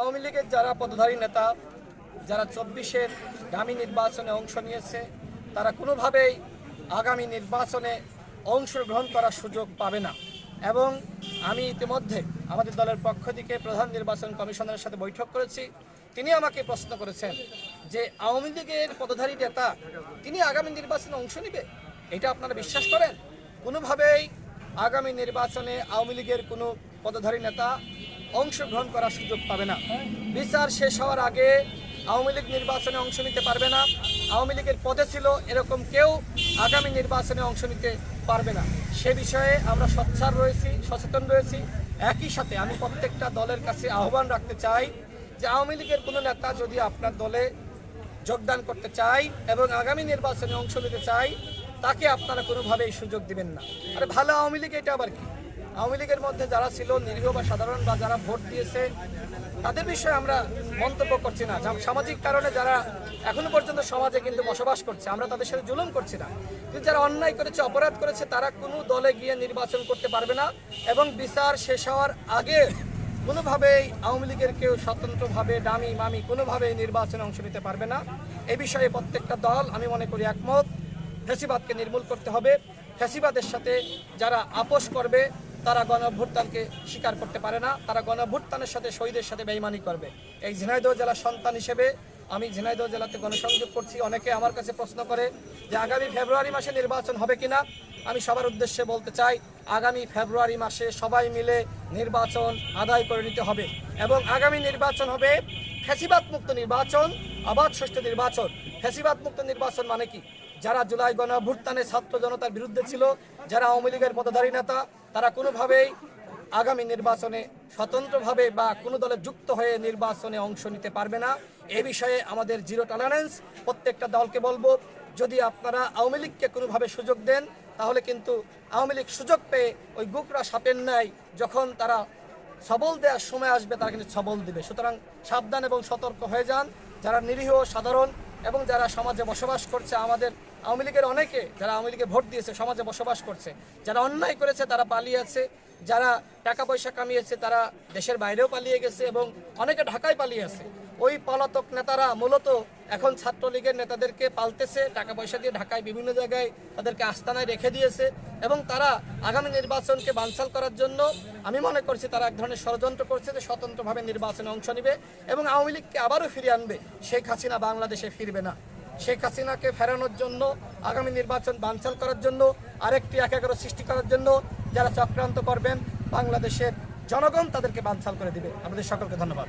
আওয়ামী লীগের যারা পদধারী নেতা, যারা চব্বিশের দামি নির্বাচনে অংশ নিয়েছে, তারা কোনোভাবেই আগামী নির্বাচনে অংশগ্রহণ করার সুযোগ পাবে না। এবং আমি ইতিমধ্যে আমাদের দলের পক্ষ থেকে প্রধান নির্বাচন কমিশনারের সাথে বৈঠক করেছি। তিনি আমাকে প্রশ্ন করেছেন যে, আওয়ামী লীগের পদধারী নেতা, তিনি আগামী নির্বাচনে অংশ নেবে? এটা আপনারা বিশ্বাস করেন? কোনোভাবেই আগামী নির্বাচনে আওয়ামী লীগের কোনো পদধারী নেতা অংশগ্রহণ করার সুযোগ পাবে না। বিচার শেষ হওয়ার আগে আওয়ামী লীগ নির্বাচনে অংশ নিতে পারবে না। আওয়ামী লীগের পদে ছিল এরকম কেউ, আগামী নির্বাচনে অংশ নিতে পারবে না। সে বিষয়ে আমরা সচ্ছার রয়েছি, সচেতন রয়েছি। একই সাথে আমি প্রত্যেকটা দলের কাছে আহ্বান রাখতে চাই যে আওয়ামী লীগের কোনো নেতা যদি আপনার দলে যোগদান করতে চাই এবং আগামী নির্বাচনে অংশ নিতে চাই তাকে আপনারা কোনোভাবেই সুযোগ দিবেন না। আরে ভালো আওয়ামী লীগ, এটা আবার কি? আওয়ামী লীগের মধ্যে যারা ছিল, নিরীহ বা সাধারণ বা যারা ভোট দিয়েছে, তাদের বিষয়ে আমরা মন্তব্য করছি না। সামাজিক কারণে যারা এখনও পর্যন্ত সমাজে কিন্তু বসবাস করছে, আমরা তাদের সাথে জুলুম করছি না। কিন্তু যারা অন্যায় করেছে, অপরাধ করেছে, তারা কোনো দলে গিয়ে নির্বাচন করতে পারবে না এবং বিচার শেষ হওয়ার আগে কোনোভাবেই আওয়ামী লীগের কেউ স্বতন্ত্রভাবে ডামি মামি কোনোভাবেই নির্বাচনে অংশ নিতে পারবে না। এ বিষয়ে প্রত্যেকটা দল, আমি মনে করি, একমত। ফ্যাসিবাদকে নির্মূল করতে হবে। ফ্যাসিবাদের সাথে যারা আপোষ করবে তারা গণ অভ্যুত্থানকে স্বীকার করতে পারে না, তারা গণ অভ্যুত্থানের সাথে শহীদের সাথে বেইমানি করবে। এই ঝিনাইদহ জেলার সন্তান হিসেবে আমি ঝিনাইদহ জেলাতে গণসংযোগ করছি। অনেকে আমার কাছে প্রশ্ন করে যে আগামী ফেব্রুয়ারি মাসে নির্বাচন হবে কিনা? আমি সবার উদ্দেশ্যে বলতে চাই, আগামী ফেব্রুয়ারি মাসে সবাই মিলে নির্বাচন আদায় করে নিতে হবে এবং আগামী নির্বাচন হবে ফ্যাসিবাদ মুক্ত নির্বাচন অবাধ সুষ্ঠু নির্বাচন। ফ্যাসিবাদ মুক্ত নির্বাচন মানে কি? যারা জুলাই গণ ছাত্র জনতার বিরুদ্ধে ছিল, যারা আওয়ামী লীগের পদধারী নেতা, তারা কোনোভাবেই আগামী নির্বাচনে স্বতন্ত্রভাবে বা কোনো দলে যুক্ত হয়ে নির্বাচনে অংশ নিতে পারবে না। এ বিষয়ে আমাদের জিরো টলারেন্স প্রত্যেকটা দলকে বলব, যদি আপনারা আওয়ামী লীগকে কোনোভাবে সুযোগ দেন, তাহলে কিন্তু আওয়ামী লীগ সুযোগ পেয়ে ওই গুকরা সাপের ন্যায় যখন তারা সবল দেওয়ার সময় আসবে, তারা কিন্তু সবল দিবে। সুতরাং সাবধান এবং সতর্ক হয়ে যান। যারা নিরীহ, সাধারণ এবং যারা সমাজে বসবাস করছে, আমাদের আওয়ামী লীগের অনেকে যারা আওয়ামী লীগে ভোট দিয়েছে, সমাজে বসবাস করছে, যারা অন্যায় করেছে তারা পালিয়ে আছে যারা টাকা পয়সা কামিয়েছে তারা দেশের বাইরেও পালিয়ে গেছে এবং অনেকে ঢাকায় পালিয়ে আছে। ওই পলাতক নেতারা মূলত এখন ছাত্রলীগের নেতাদেরকে পালতেছে টাকা পয়সা দিয়ে ঢাকায় বিভিন্ন জায়গায় তাদেরকে আস্তানায় রেখে দিয়েছে এবং তারা আগামী নির্বাচনকে বানচাল করার জন্য আমি মনে করছি তারা এক ধরনের ষড়যন্ত্র করছে যে স্বতন্ত্রভাবে নির্বাচনে অংশ নেবে এবং আওয়ামী লীগকে আবারও ফিরিয়ে আনবে। শেখ হাসিনা বাংলাদেশে ফিরবে না। শেখ হাসিনাকে ফেরানোর জন্য, আগামী নির্বাচন বানচাল করার জন্য, আরেকটি এক এগারো সৃষ্টি করার জন্য যারা চক্রান্ত করবেন, বাংলাদেশের জনগণ তাদেরকে বানচাল করে দিবে। আমাদের সকলকে ধন্যবাদ।